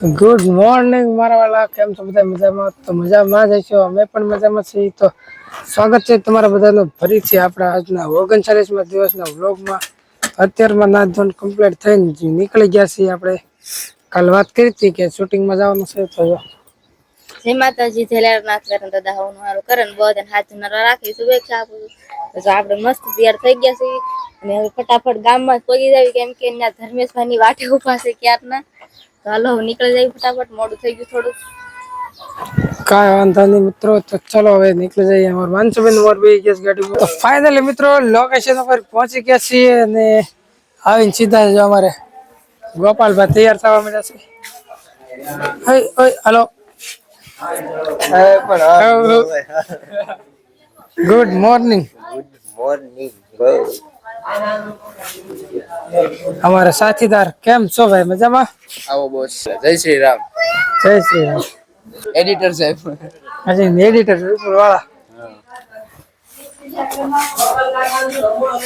Good morning મારા વાલા. કેમ છો બધા? મજામાં? તો મજામાં જ છો અમે પણ મજામાં છીએ. તો સ્વાગત છે તમારા બધાનું ફરીથી આપણા આજના ઓગણચાલીસમાં દિવસના વ્લોગમાં. અત્યારમાં નાચ ધોન કમ્પ્લીટ થઈને નીકળી ગયા છીએ આપણે. કાલ વાત કરી હતી કે શૂટિંગમાં જવાનું છે, તો જય માતાજી જલારામ કરે દાદા હવનું હારું ને બધા હાથ નરા રાખી, શુભેચ્છા આપું તો આપણે મસ્ત તૈયાર થઈ ગયા છીએ. અને હવે ફટાફટ ગામમાં જ પગી જાવી, કેમ કે અહીંયા ધર્મેશભાઈની વાટે ઊભા છે ક્યારના. તો હાલો હવે નીકળી જાય ફટાફટ મોડું થઈ ગયું થોડું. કાંઈ વાંધો નહીં મિત્રો તો ચલો હવે નીકળી જઈએ અમારે માનસુબેન મોરબી બે ગયા ગાડી તો ફાઇનલી મિત્રો લોકેશન ઉપર પહોંચી ગયા છીએ અને આવીને સીધા જો અમારે ગોપાલભાઈ તૈયાર થવા મળ્યા છે. હઈ ઓય hello. Good morning good morning અમારા સાથીદાર કેમ છો ભાઈ? મજામાં? આવો બોસ. જય શ્રી રામ. જય શ્રી રામ. એડિટર સાહેબ. હજી એડિટર વાળા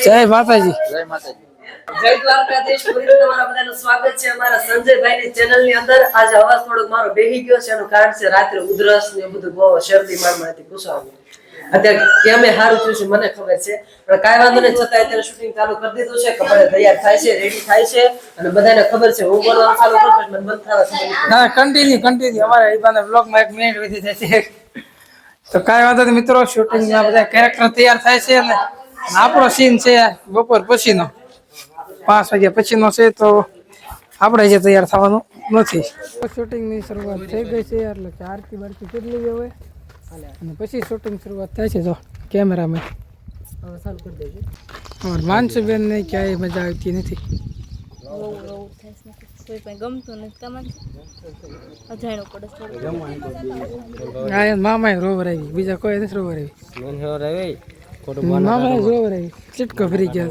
જય માતાજી. જય માતાજી. જય દ્વારકાધીશ. ફરીથી તમારા બધાનું સ્વાગત છે અમારા સંજયભાઈની ચેનલની અંદર. આજે અવાજ થોડોક મારો બેહી ગયો છે એનું કારણ છે રાત્રે ઉધરસ ને એ બધું બહુ શરદી મારમાં હતી પૂછવાનું અત્યારે કેમે સારું થયું છે મને ખબર છે. પણ કાંઈ વાંધો નહીં છતાં અત્યારે શૂટિંગ ચાલુ કરી દીધું છે. કપડે તૈયાર થાય છે રેડી થાય છે. અને બધાને ખબર છે હું બોલવાનું ચાલુ કરું પછી મને બંધ થવા સમય ના કન્ટિન્યુ કન્ટિન્યુ અમારે ઈબાના બ્લોગમાં એક મિનિટ વધી જાય છે. તો કાંઈ વાંધો નહીં મિત્રો શૂટિંગમાં બધા કેરેક્ટર તૈયાર થાય છે અને આપણો સીન છે બપોર પછીનો. પાંચ વાગ્યા પછીનો છે તો આપણે જે તૈયાર થવાનું નથી. શૂટિંગની શરૂઆત થઈ ગઈ છે એટલે કે આરતી બારતી કેટલી હવે? અને પછી શૂટિંગ શરૂઆત થાય છે જો હવે ચાલુ કરી દેજો. અમારે માનસુબેન ને ક્યાંય મજા આવતી નથી. છે. છે મામાએ રોવર આવી. બીજા કોઈ નથી રોવર આવી. મામાએ રોવર આવી. ચીટકો ફરી ગયા.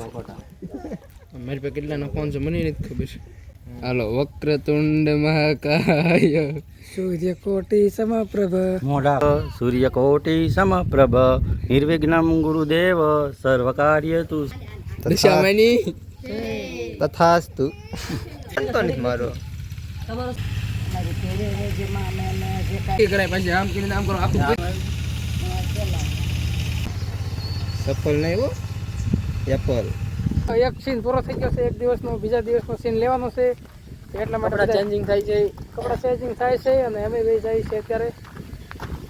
છે મારી પાસે કેટલાનો ફોન છે મને નથી ખબર હાલો વક્રતુંડ મહાકાય. સૂર્ય કોટી સમપ્રભ સૂર્યકોટિ સમપ્રભ નિર્વિઘ્નમ ગુરુદેવ સર્વકાર્ય તું. દશામાની. તથાસ્તુ. સંતો નથી મારો પછી આમ કરીને આમ કરો સફળ નહીં હો. એપલ. એક સીન પૂરો થઈ ગયો છે એક દિવસનો બીજા દિવસનો સીન લેવાનો છે. એટલા માટે બધા ચેન્જિંગ થાય છે. કપડા ચેન્જિંગ થાય છે અને અમે બે જાય છે અત્યારે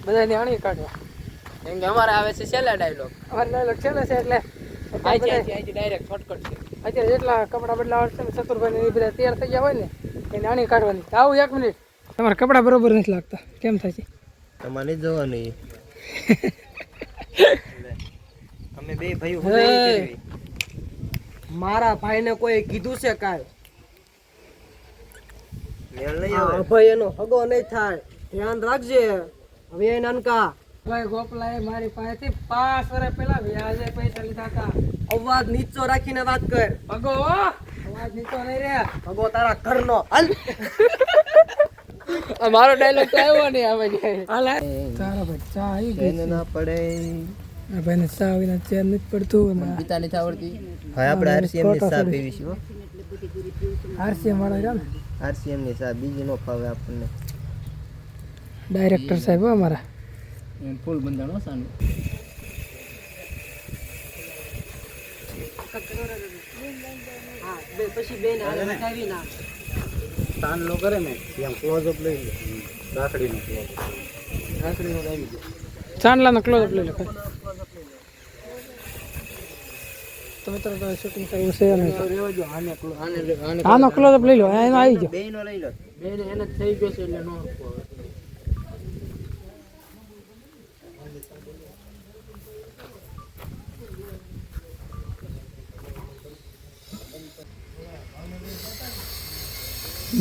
બધાને આણી કાઢવા. કેમ કે અમારે આવે છે છેલ્લા ડાયલોગ અમારે ડાયલોગ છે ને છે એટલે ડાયરેક્ટ શોર્ટકટ છે. અત્યારે જેટલા કપડા બદલાવા છે ને ચતુરભાઈ ને એ બધા તૈયાર થઈ ગયા હોય ને એને આણી કાઢવાની. આવું એક મિનિટ. તમારા કપડા બરોબર નથી લાગતા. કેમ થાય છે? તમારે જોવાની અમે બે ભાઈઓ મારા ભાઈને કોઈ કીધું છે કાંઈ અભય એનો હગો નહીં થાય. ધ્યાન રાખજે. હવે નાનકા. ભાઈ ગોપલાએ મારી પાસેથી પાંચ વર્ષ પહેલા વ્યાજે પૈસા લીધા હતા. અવાજ નીચો રાખીને વાત કર. ભગો અવાજ નીચો નહીં રે. હગો તારા ઘરનો. હાલ. મારો ડાયલોગ તો આવ્યો નહીં આવે હાલ હાલ. તારા ભાઈ આવી ગઈ ના પડે. ભાઈને ચા વિના ચેન નથી પડતું અને પિતા નથી આવડતી હવે આપણે આરસીએમની ચા પીવીશું આરસીએમ વાળા રહ્યા ને? આરસીએમની ચા બીજી નો ફાવે આપણને. ડાયરેક્ટર સાહેબ અમારા. ફૂલ બંધાણો સાનું. પછી બેન આવી ના. તાન નો કરે ને. એમ ક્લોઝ અપ લઈ લે. રાખડી નો ક્લોઝ રાખડી. નો આવી ચાંદલાનો ક્લોઝ લઈ લો તો મિત્રો તો શૂટિંગ કરવું છે અને આને આને આને આનો ક્લોઝ લઈ લો એનો આવી ગયો. બે લઈ લો. બેન એને થઈ ગયો છે એટલે નો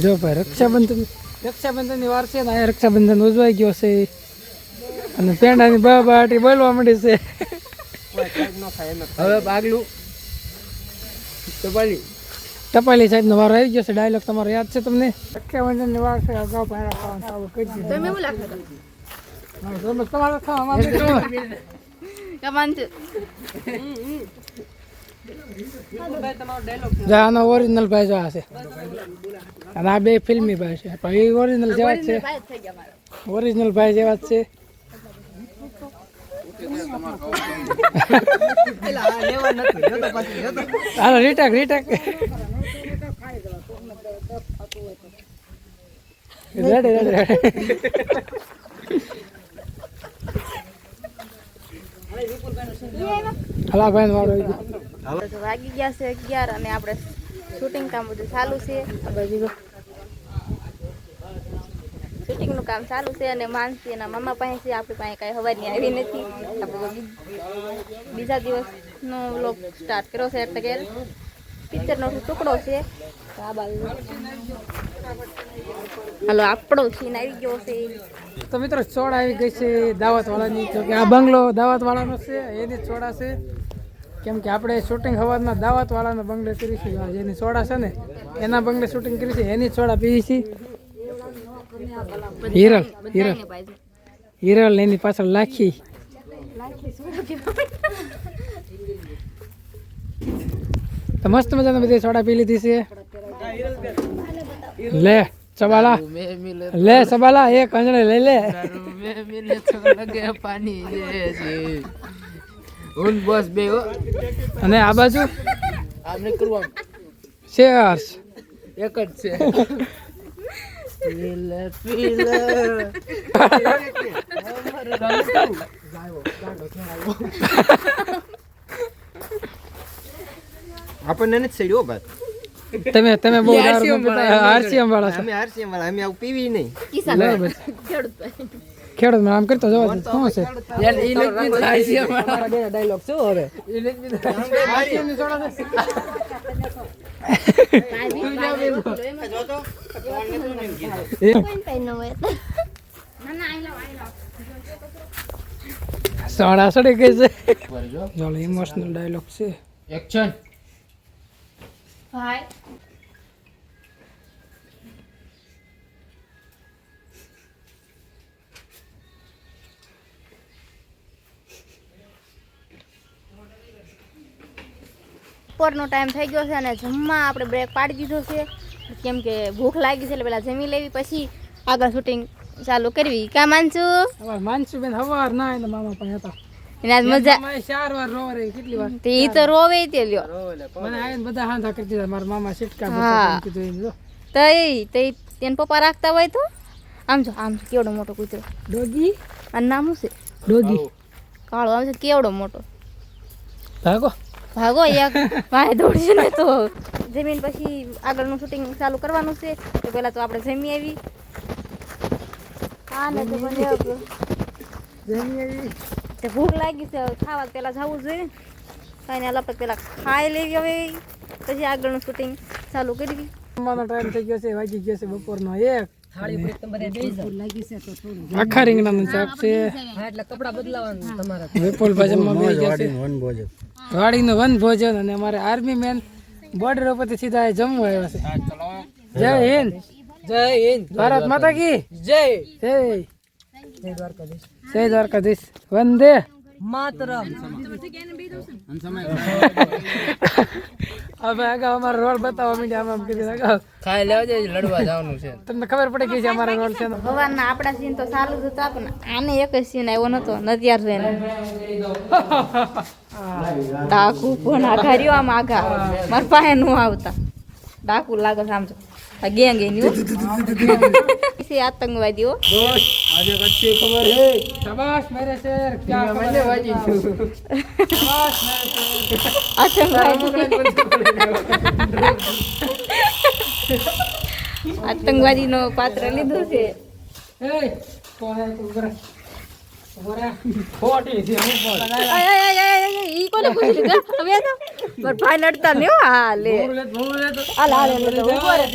જો ભાઈ રક્ષાબંધન રક્ષાબંધનની વાર છે ને અહીંયા રક્ષાબંધન ઉજવાઈ ગયો છે. અને પેંડાની બાટી બોલવા માંડી છે. હવે આગલું. તો પાલી ટપાલી સાહેબનો વારો આવી ગયો છે. ડાયલોગ તમારો યાદ છે તમને? રક્ષાબંધનની વાર છે અગાઉ પહેલા ખાવાનું ચાલુ કરી દીધું. તમે એવું લાગતા તમે તમારે ખાવા અમારે છે. આનો ઓરિજિનલ ભાઈ જો આ છે. અને આ બે ફિલ્મી ભાઈ છે. પણ એ ઓરિજિનલ જેવા જ છે. ઓરિજિનલ ભાઈ જેવા જ છે. હાલો રીટેક રીટેક. વાગી ગયા છે અગિયાર અને આપણે શૂટિંગ કામ બધું ચાલુ છે. બાજુ કામ ચાલુ છે અને માનસી એના મામા પાસે છે આપણી પાસે કાંઈ હવાની આવી નથી. આપણે બીજા દિવસનો વ્લોગ સ્ટાર્ટ કર્યો છે એટલે કે પિક્ચરનો ટુકડો છે. હાલો, આપણો સીન આવી ગયો છે. તો મિત્રો, ચોળ આવી ગઈ છે દાવતવાળાની. આ બંગલો દાવતવાળાનો છે, એની ચોડા છે. કેમ કે આપણે શૂટિંગ હવારમાં દાવત વાળાના બંગલે કરીશું આ જેની ચોડા છે ને, એના બંગલે શૂટિંગ કરી છે, એની ચોડા પીવી છે. હિરલ હિરલ. હિરલ એની પાછળ લાખી. તો મસ્ત મજાની બધી સોડા પી લીધી છે. લે ચબાલા. લે ચબાલા એક કંજણે લઈ લે. જૈસે ઉન બે હો અને આ બાજુ? આમ નહીં કરવું એક જ છે. પીલે પીલે આપણને નથી સડ્યો ભાઈ તમે તમે બહુ દારૂ પીતા આરસીએમ વાળા છો અમે આરસીએમ વાળા અમે આવું પીવી નહીં બરાબર ખેડૂત આમ કરતો જવા દે શું છે યાર આરસીએમ વાળા ડાયલોગ શું હવે ઇલેક્ટ્રિકની સોડા. સોડા સડી ગઈ છે. ચાલો ઇમોશનલ ડાયલોગ છે. એક્શન ભાઈ બપોરનો ટાઈમ થઈ ગયો છે અને જમવા આપણે બ્રેક પાડી દીધો છે. કેમ કે ભૂખ લાગી છે એટલે પેલા જમી લેવી પછી આગળ શૂટિંગ ચાલુ કરવી. કા માનશું અમાર માનસીબેન હવાર ના એના મામા પણ હતા. એને આજ મજા ચાર વાર રોવે રહી કેટલી વાર? તે ઈ તો રોવે તે લ્યો. મને આયન બધા હાંધા કરી દીધા મારા મામા સિટકા. બચકા કીધું એમ જો. તઈ તઈ તેન પપ્પા રાખતા હોય તો? આમ જો આમ કેવડો મોટો કૂતરો. ડોગી? આ નામ શું છે? ડોગી. કાળો આમ છે કેવડો મોટો. ભાગો. ભાગો એક ભાઈ દોડશે ને તો જમીન પછી આગળનું શૂટિંગ ચાલુ કરવાનું છે. તો પહેલા તો આપણે જમી આવી. હા ને તો મને તે ભૂખ લાગી છે ખાવા પેલા જવું જોઈએ. કાંઈ લપત પહેલા ખાઈ લેવી હવે. પછી આગળનું શૂટિંગ ચાલુ કરવી જમવાનો ટાઈમ થઈ ગયો છે વાગી ગયો છે બપોરનો એક. આખા રીંગણાનું ચાપ છે. વિપુલભાઈ જમવા બે ગયા છે. વાડીનું વન ભોજન અને અમારે આર્મી મેન બોર્ડર ઉપરથી સીધા જમવા આવ્યા છે. જય હિન્દ. જય હિન્દ. ભારત માતા કી. જય. જય. જય દ્વારકાધીશ. વંદે. માતરમ હવે અગાઉ અમારો રોડ બતાવો માંડ્યા આમ આમ અગાઉ ખાઈ લેવા જાય લડવા જવાનું છે. તમને ખબર પડે કે છે અમારા રોડ છે ભગવાનના આપણા સીન તો સારું જ હતા પણ આને એક જ સીન આવ્યો નતો નદિયાર થઈને ડાકુ પણ આઘા રહ્યો આમ આઘા. મારા પાસે નું આવતા. ડાકુ લાગે છે આમ જો આ ગેંગ એની છે આતંકવાદીઓ આજે કચ્છી ખબર હે શાબાશ મેરે શેર ક્યા ખબર હે વાજી શાબાશ મેરે શેર આતંકવાદી આતંકવાદી નો પાત્ર લીધું છે એ કોણ હે તું ઉભરા ઉભરા ખોટી છે હું બોલ આય, આય, આય, આય, આય, ઈ કોને પૂછી લીધું? હવે તો મારા ભાઈ નડતા નહીં હો. હા લે લે ભૂલ લે તો હાલ હાલ એટલે તો ઊભો રહે.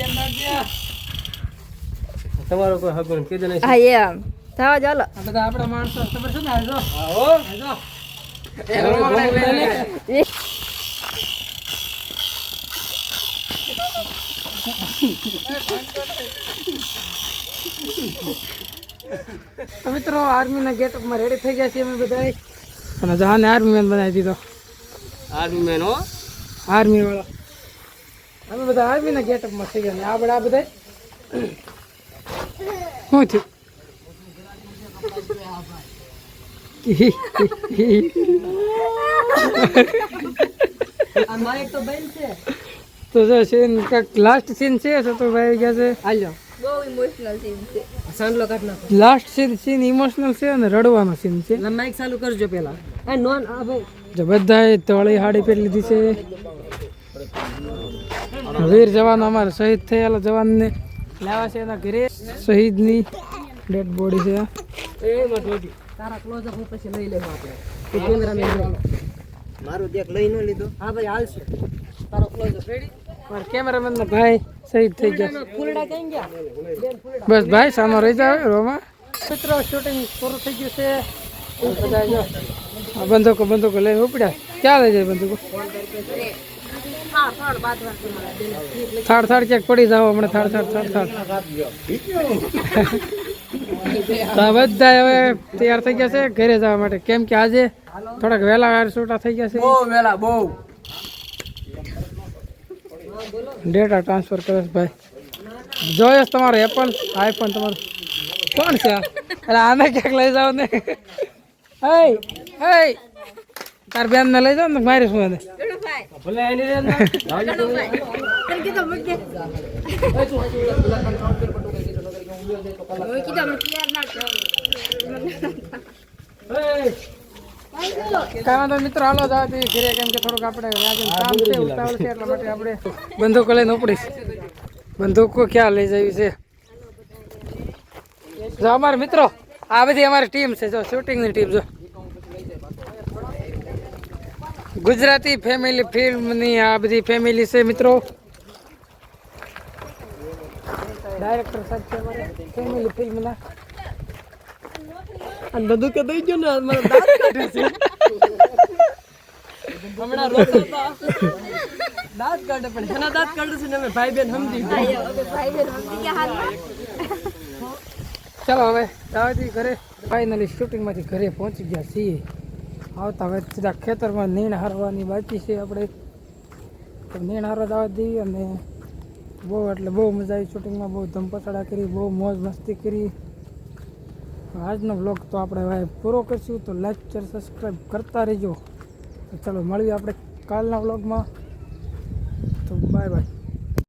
તમારો કોઈ હગો કીધું નહીં. હા એમ. થવા ચાલો. બધા આપણા માણસો. ખબર છે ને? આજો આવો આ જો તો મિત્રો આર્મીના ગેટઅપમાં રેડી થઈ ગયા છે અમે બધા અને જહાને આર્મી મેન બનાવી દીધો. આર્મી મેન હો. આર્મી વાળો અમે બધા આર્મીના ગેટઅપમાં થઈ ગયા આ આપણે આ બધા શું થયું આ તો બેન છે. તો જો સીન લાસ્ટ સીન છે તો તો ભાઈ ગયા છે. હાલ્યો બહુ ઇમોશનલ સીન છે. સાંડલો કાઢ નાખો લાસ્ટ સીન સીન ઇમોશનલ છે અને રડવાનો સીન છે. એટલે માઇક ચાલુ કરજો પહેલા. એ નોન આ ભાઈ. જો બધાએ તળી હાડી પહેરી લીધી છે. વીર જવાન અમારે શહીદ થયેલા જવાનને લાવ્યા છે એના ઘરે. શહીદની ડેડ બોડી છે. એ મટોજી તારા ક્લોઝ અપ પછી લઈ લેવા આપણે તું કેમેરામેન લઈ. મારું દેખ લઈ ન લીધો. હા ભાઈ હાલશે તારો ક્લોઝઅપ રેડી માર કેમેરામેન નો ભાઈ શહીદ થઈ ગયા. ફૂલડા કઈ ગયા? બસ ભાઈ સાનો રહી જાવ રોમાં. મિત્રો શૂટિંગ પૂરું થઈ ગયું છે. બધા આ બંદૂકો બંદૂકો લઈને ઉપડ્યા. ક્યાં લઈ જાય બંદૂકો? થાળ થાળ ક્યાંક પડી જાવ હમણાં થાળ થાળ થાળ થાળ. આ બધા હવે તૈયાર થઈ ગયા છે ઘરે જવા માટે. કેમ કે આજે થોડાક વહેલા વાર છૂટા થઈ ગયા છે. બહુ વહેલા બહુ. ડેટા ટ્રાન્સફર કરે ભાઈ. જોયો તમારો એપલ આઈફોન તમારો. કોણ છે એટલે આને ક્યાંક લઈ જાઓ ને. હે હે તાર બેન ને લઈ જાવ ને મારી શું એને? ભલે એની રે કાંઈ વાંધો મિત્રો હાલો જાવ ઘરે કેમ કે થોડુંક આપણે કામ છે ઉતાવળ છે. એટલા માટે આપણે બંદૂકો લઈને ઉપડીશ. બંદૂકો ક્યાં લઈ જવી છે? જો અમારે મિત્રો આ બધી અમારી ટીમ છે જો શૂટિંગની ટીમ જો. ગુજરાતી ફેમિલી ફિલ્મની આ બધી ફેમિલી છે મિત્રો. ડાયરેક્ટર સાહેબ છે અમારે ફેમિલી ફિલ્મના અને બધું કે દઈ ગયું ને મારા દાંત કાઢે છે. હમણાં રોતો દાંત કાઢે પણ એના દાંત કાઢે છે ને અમે ભાઈ બેન સમજી ગયા ચાલો હવે દાવાથી ઘરે ફાઇનલી શૂટિંગમાંથી ઘરે પહોંચી ગયા છીએ. આવતા હવે સીધા ખેતરમાં નીણ હારવાની બાકી છે આપણે. તો નીણ હારવા દાવા દઈએ અને બહુ એટલે બહુ મજા આવી શૂટિંગમાં, બહુ ધમપછાડા કરી, બહુ મોજ મસ્તી કરી. આજનો બ્લોગ તો આપણે હવે પૂરો કરશું, તો લાઈક શેર સબસ્ક્રાઈબ કરતા રહેજો. તો ચાલો, મળીએ આપણે કાલના બ્લોગમાં તો બાય બાય